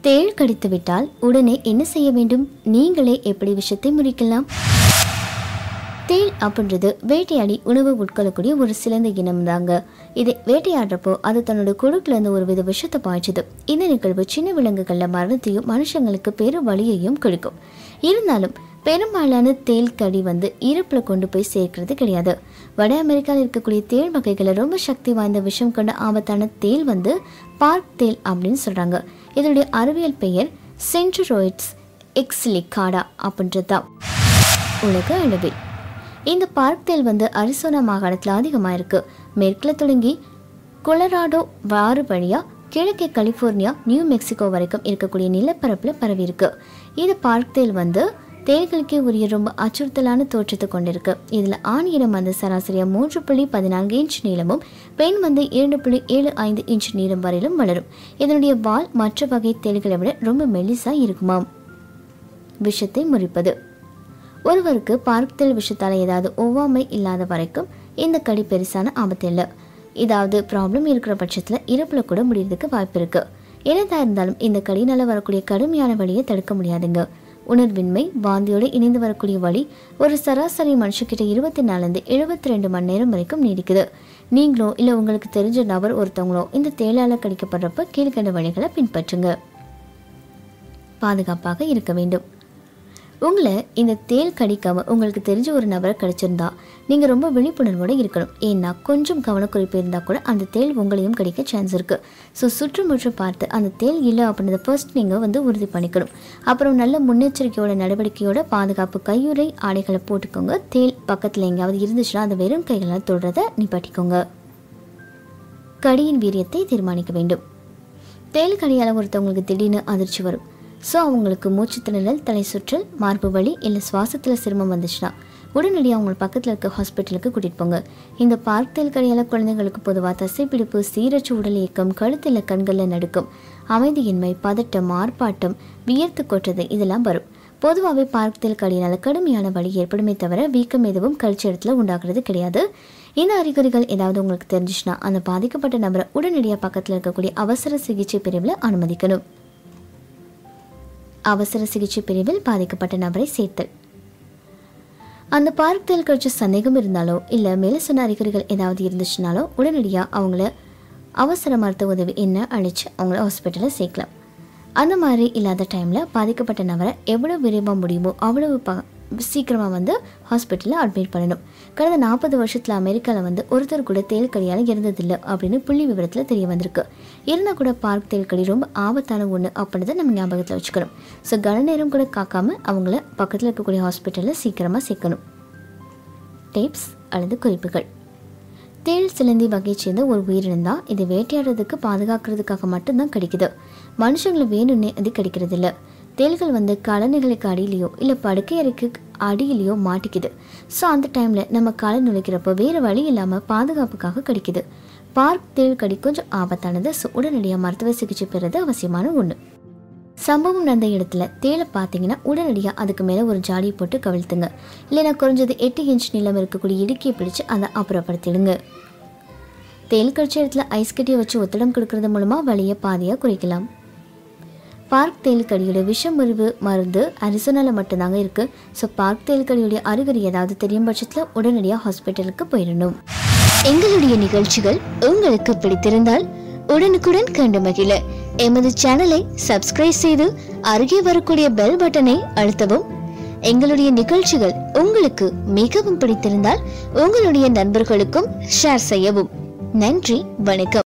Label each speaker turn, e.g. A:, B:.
A: தேள் கடித்து விட்டால் உடனே என்ன செய்ய வேண்டும்? நீங்களே எப்படி விஷத்தை முறிக்கலாம்? தேள் அப்படின்றது வேட்டையாடி உணவு உட்கொள்ளக்கூடிய ஒரு சிறந்த இனம் தாங்க. இதை வேட்டையாடுறப்போ அது தன்னோட குழுக்கிலிருந்து ஒரு வித விஷத்தை பாய்ச்சுது. இந்த நிகழ்வு சின்ன விலங்குகளில் மரணத்தையும் மனுஷங்களுக்கு பெரும் வழியையும் கொடுக்கும். இருந்தாலும் பெரும்பாலான தேள் கடி வந்து இருப்பில் கொண்டு போய் சேர்க்கிறது கிடையாது. வட அமெரிக்காவில் இருக்கக்கூடிய தேள் வகைகளை ரொம்ப சக்தி வாய்ந்த விஷம் கொண்ட ஆபத்தான தேள் வந்து பார்க் தேள் அப்படின்னு சொல்கிறாங்க இதனுடைய அறிவியல் பெயர் சென்ட்ரோயிட்ஸ் எக்ஸ்லிகாடா அப்படின்றது தான் உலக அளவில் இந்த பார்க் தேல் வந்து அரிசோனா மாகாணத்தில் அதிகமாக இருக்குது மேற்கில் தொடங்கி கொலராடோ வாறு வழியாக கிழக்கே கலிஃபோர்னியா நியூ மெக்சிகோ வரைக்கும் இருக்கக்கூடிய நிலப்பரப்பில் பரவி இருக்கு இது பார்க் தேல் வந்து தேள்களுக்கே உரிய ரொம்ப அச்சுறுத்தலான தோற்றத்தை கொண்டிருக்கு. இதில் ஆண் வந்து சராசரியாக மூன்று புள்ளி பதினான்கு இன்ச் நீளமும் பெண் வந்து இரண்டு புள்ளி ஏழு ஐந்து இன்ச் நீளம் வரையிலும் வளரும். இதனுடைய வால் மற்ற வகை தேள்களை விட ரொம்ப மெல்லிசாக இருக்குமாம். விஷத்தை முறிப்பது. ஒருவருக்கு பார்க்தல் விஷத்தால் ஏதாவது ஒவ்வாமை இல்லாத வரைக்கும் இந்த கடி பெருசான ஆபத்து இல்லை. ஏதாவது ப்ராப்ளம் இருக்கிற பட்சத்தில் இறப்பில் கூட முடியறதுக்கு வாய்ப்பு இருக்கு. என்னதான் இருந்தாலும் இந்த கடினால் வரக்கூடிய கடுமையான வழியை தடுக்க முடியாதுங்க. உணர்வின்மை வாந்தியோடு இணைந்து வரக்கூடிய வழி ஒரு சராசரி மனுஷக்கிட்ட இருபத்தி நாலுலேருந்து எழுபத்தி ரெண்டு மணி நேரம் வரைக்கும் நீடிக்குது. நீங்களோ இல்லை உங்களுக்கு தெரிஞ்ச நபர் ஒருத்தவங்களோ இந்த தேளால் கடிக்கப்படுறப்ப கீழ்கண்ட வழிகளை பின்பற்றுங்க. பாதுகாப்பாக இருக்க வேண்டும். உங்களை இந்த தேள் கடிக்காமல் உங்களுக்கு தெரிஞ்ச ஒரு நபரை கடிச்சிருந்தா நீங்கள் ரொம்ப விழிப்புணர்வோடு இருக்கணும். ஏன்னா கொஞ்சம் கவனக்குறிப்பு இருந்தால் கூட அந்த தேள் உங்களையும் கிடைக்க சான்ஸ் இருக்குது ஸோ சுற்றுமுற்றும் பார்த்து அந்த தேள் இல்லை அப்படின்றத ஃபர்ஸ்ட் நீங்கள் வந்து உறுதி பண்ணிக்கணும். அப்புறம் நல்ல முன்னெச்சரிக்கையோட நடவடிக்கையோட பாதுகாப்பு கையுறை ஆடைகளை போட்டுக்கோங்க. தேள் பக்கத்தில் எங்கேயாவது இருந்துச்சுன்னா அந்த வெறும் கைகளால் தொடுறதை நிப்பாட்டிக்கோங்க. கடியின் வீரியத்தை தீர்மானிக்க வேண்டும். தேள் கடியால் ஒருத்தவங்களுக்கு திடீர்னு அதிர்ச்சி வரும். ஸோ அவங்களுக்கு மூச்சு திணறல் தலை சுற்றல் மார்பு வலி இல்லை சுவாசத்தில் சிரமம் வந்துச்சுன்னா உடனடியாக அவங்க பக்கத்தில் இருக்க ஹாஸ்பிட்டலுக்கு கூட்டிகிட்டு போங்க. இந்த பார்த்தல் கடையால் குழந்தைங்களுக்கு பொதுவாக தசைப்பிடிப்பு சீரற்ற உடல் இயக்கம் கழுத்தில் கண்களில் நடுக்கம் அமைதியின்மை பதட்டம் ஆர்ப்பாட்டம் வியர்த்து கொட்டுறது இதெல்லாம் வரும். பொதுவாகவே பார்க் கடையினால் கடுமையான வழி ஏற்படுமே தவிர வீக்கம் எதுவும் கழிச்ச இடத்துல உண்டாகிறது கிடையாது. இந்த அறிகுறிகள் ஏதாவது உங்களுக்கு தெரிஞ்சிச்சுன்னா அந்த பாதிக்கப்பட்ட நபரை உடனடியாக பக்கத்தில் இருக்கக்கூடிய அவசர சிகிச்சை பிரிவில் அனுமதிக்கணும். அவசர சிகிச்சை பிரிவில் பாதிக்கப்பட்ட நபரை சேர்த்தல். அந்த பார்க்கத்தில் கழிச்ச சந்தேகம் இருந்தாலோ இல்லை மேலே சொன்ன அறிகுறிகள் ஏதாவது இருந்துச்சுனாலோ உடனடியாக அவங்கள அவசர மருத்துவ உதவி என்ன அழைச்சி அவங்கள ஹாஸ்பிட்டலில் சேர்க்கலாம். அந்த மாதிரி இல்லாத டைமில் பாதிக்கப்பட்ட நபரை எவ்வளோ விரைவாக முடியுமோ அவ்வளவு ப சீக்கிரமாக வந்து ஹாஸ்பிட்டலில் அட்மிட் பண்ணணும். கடந்த நாற்பது வருஷத்தில் அமெரிக்காவில் வந்து ஒருத்தர் கூட தேல்கடியால் இருந்ததில்லை அப்படின்னு புள்ளி விவரத்தில் தெரிய வந்திருக்கு. இருந்தால் கூட பார்க் தேல்கடி ரொம்ப ஆபத்தான ஒன்று அப்படின்றத நம்ம ஞாபகத்தில் வச்சுக்கணும். ஸோ கன நேரம் கூட காக்காமல் அவங்கள பக்கத்தில் இருக்கக்கூடிய ஹாஸ்பிட்டலில் சீக்கிரமாக சேர்க்கணும். டேப்ஸ் அல்லது குறிப்புகள். தேள் சிலந்தி வகையை சேர்ந்த ஒரு உயிரினம் தான் இது வேட்டையாடுறதுக்கு பாதுகாக்கிறதுக்காக மட்டும்தான் கிடைக்குது. மனுஷங்களை வேணும்னே அது கிடைக்கிறது இல்லை தேள்கள் வந்து கலனைகளுக்கு அடியிலையோ இல்லை படுக்கை அறைக்கு அடியிலையோ மாட்டிக்குது. ஸோ அந்த டைமில் நம்ம காலை நுழைக்கிறப்போ வேறு வழி இல்லாமல் பாதுகாப்புக்காக கிடைக்குது. பார்க் தேள் கடி கொஞ்சம் ஆபத்தானது. ஸோ உடனடியாக மருத்துவ சிகிச்சை பெறுறது அவசியமான ஒன்று சம்பவம் நடந்த இடத்துல தேளை பார்த்தீங்கன்னா உடனடியாக அதுக்கு மேலே ஒரு ஜாடியை போட்டு கவிழ்த்துங்க. இல்லைன்னா குறைஞ்சது எட்டு இன்ச் நீளம் இருக்கக்கூடிய இடுக்கியை பிடிச்சு அதை அப்புறப்படுத்திடுங்க. தேள் கடிச்ச இடத்துல ஐஸ் கட்டியை வச்சு ஒத்தடம் கொடுக்கறது மூலமாக வலியை பாதியாக குறைக்கலாம். பார்க் தேல்கடியோட விஷமருவு மருந்து அரிசோனால மட்டும்தாங்க இருக்கு. ஸோ பார்க் தேல்கடியோடைய அறிகுறி ஏதாவது தெரியும் பட்சத்தில் உடனடியாக ஹாஸ்பிட்டலுக்கு போயிடணும். எங்களுடைய நிகழ்ச்சிகள் உங்களுக்கு பிடித்திருந்தால் உடனுக்குடன் கண்டு மகிழ. எமது சேனலை சப்ஸ்கிரைப் செய்து அருகே வரக்கூடிய பெல் பட்டனை அழுத்தவும். எங்களுடைய நிகழ்ச்சிகள் உங்களுக்கு மிகவும் பிடித்திருந்தால் உங்களுடைய நண்பர்களுக்கும் ஷேர் செய்யவும். நன்றி வணக்கம்.